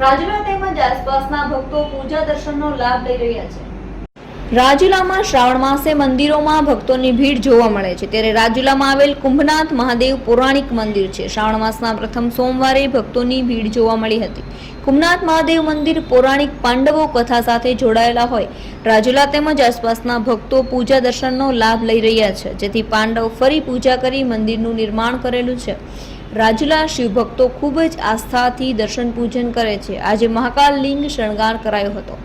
રાજુલા તેમજ આસપાસના ભક્તો પૂજા દર્શનનો લાભ લઈ રહ્યા છે. રાજુલામાં શ્રાવણ માસે મંદિરોમાં ભક્તોની ભીડ જોવા મળે છે. ત્યારે રાજુલામાં આવેલ કુંભનાથ મહાદેવ પૌરાણિક મંદિર છે. શ્રાવણ માસના પ્રથમ સોમવારે ભક્તોની ભીડ જોવા મળી હતી. કુંભનાથ મહાદેવ મંદિર પૌરાણિક પાંડવો કથા સાથે જોડાયેલા હોય. રાજુલા તેમજ આસપાસના ભક્તો પૂજા દર્શનનો લાભ લઈ રહ્યા છે. જેથી પાંડવ ફરી પૂજા કરી મંદિરનું નિર્માણ કરેલું છે. રાજુલા શિવભક્તો ખૂબ જ આસ્થાથી દર્શન પૂજન કરે છે. આજે મહાકાલ લિંગ શણગાર કરાયો હતો.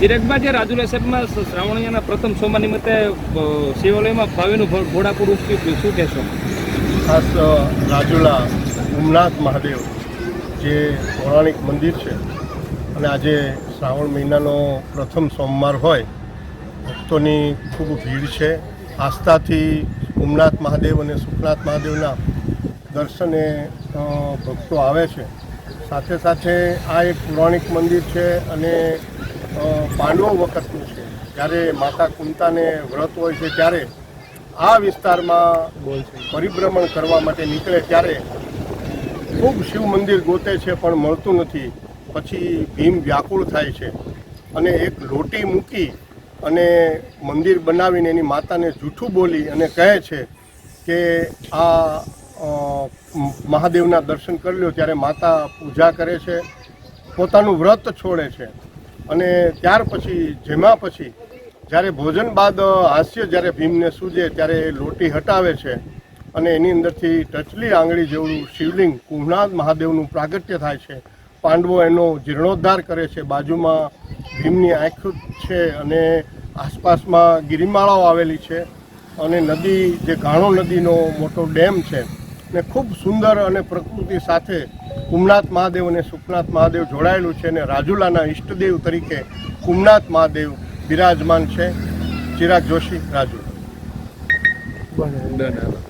ચિરાગમાં જે રાજુલા સાહેબમાં શ્રાવણીયાના પ્રથમ સોમા નિમિત્તે શિવાલયમાં ભાવિનું ઘોડાપુર ઉચક્યું શું કહેશો? ખાસ રાજુલા ઉમનાથ મહાદેવ જે પૌરાણિક મંદિર છે અને આજે શ્રાવણ મહિનાનો પ્રથમ સોમવાર હોય, ભક્તોની ખૂબ ભીડ છે. આસ્થાથી ઉમનાથ મહાદેવ અને સુખનાથ મહાદેવના દર્શને ભક્તો આવે છે. સાથે સાથે આ એક પૌરાણિક મંદિર છે અને પાંડવો વખતનું છે. જ્યારે માતા કુંતાને વ્રત હોય છે ત્યારે આ વિસ્તારમાં પરિભ્રમણ કરવા માટે નીકળે ત્યારે ખૂબ શિવ મંદિર ગોતે છે પણ મળતું નથી. પછી ભીમ વ્યાકુળ થાય છે અને એક લોટી મૂકી અને મંદિર બનાવીને એની માતાને જૂઠું બોલી અને કહે છે કે આ મહાદેવના દર્શન કરી લો ત્યારે માતા પૂજા કરે છે, પોતાનું વ્રત છોડે છે. અને ત્યાર પછી, જેમાં પછી, જ્યારે ભોજન બાદ હાસ્ય જ્યારે ભીમને સૂજે, ત્યારે એ લોટી હટાવે છે અને એની અંદરથી ટચલી આંગળી જેવું શિવલિંગ કુંભનાથ મહાદેવનું પ્રાગટ્ય થાય છે. પાંડવો એનો જીર્ણોદ્ધાર કરે છે. બાજુમાં ભીમની આંખ છે અને આસપાસમાં ગિરિમાળાઓ આવેલી છે અને નદી, જે ઘાણો નદીનો મોટો ડેમ છે ને ખૂબ સુંદર અને પ્રકૃતિ સાથે કુમનાથ મહાદેવ અને સુખનાથ મહાદેવ જોડાયેલું છે અને રાજુલાના ઈષ્ટદેવ તરીકે કુમનાથ મહાદેવ બિરાજમાન છે. ચિરાગ જોશી રાજુ ધન્યવાદ